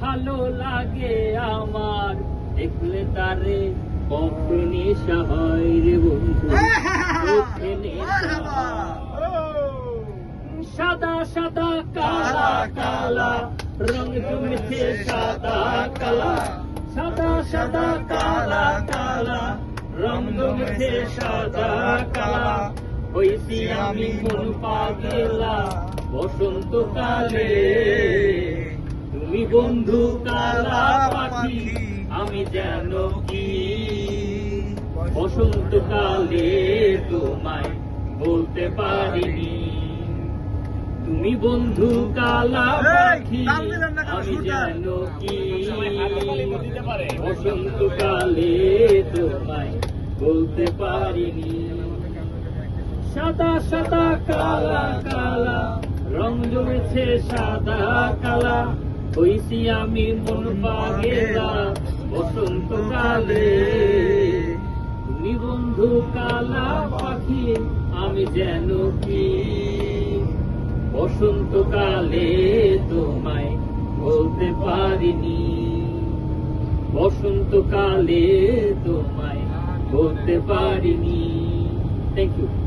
ভালো লাগে আমার। দেখলে তারে। সাদা সাদা, কালা কালা। রং জমেছে সাদা, কালা। সাদা সাদা, কালা কালা। রং জমেছে সাদা, কালা। হইছি আমি মন পাগেলা। বসন্তকালে বন্ধু কালা পাখি আমি যেন কি? বসন্তকালে তোমায় বলতে পারিনি। তুমি বন্ধু কালা পাখি আমি যেন কি? বসন্তকালে তোমায় বলতে পারিনি। সাদা সাদা কালা কালা রং জমেছে সাদা কালা হইছি আমি মন পাগেলা বসন্তকালে তুমি বন্ধু কালা পাখি, আমি যেন কি? বসন্তকালে তোমায় বলতে পারিনি। বসন্তকালে তোমায় বলতে পারিনি। Thank you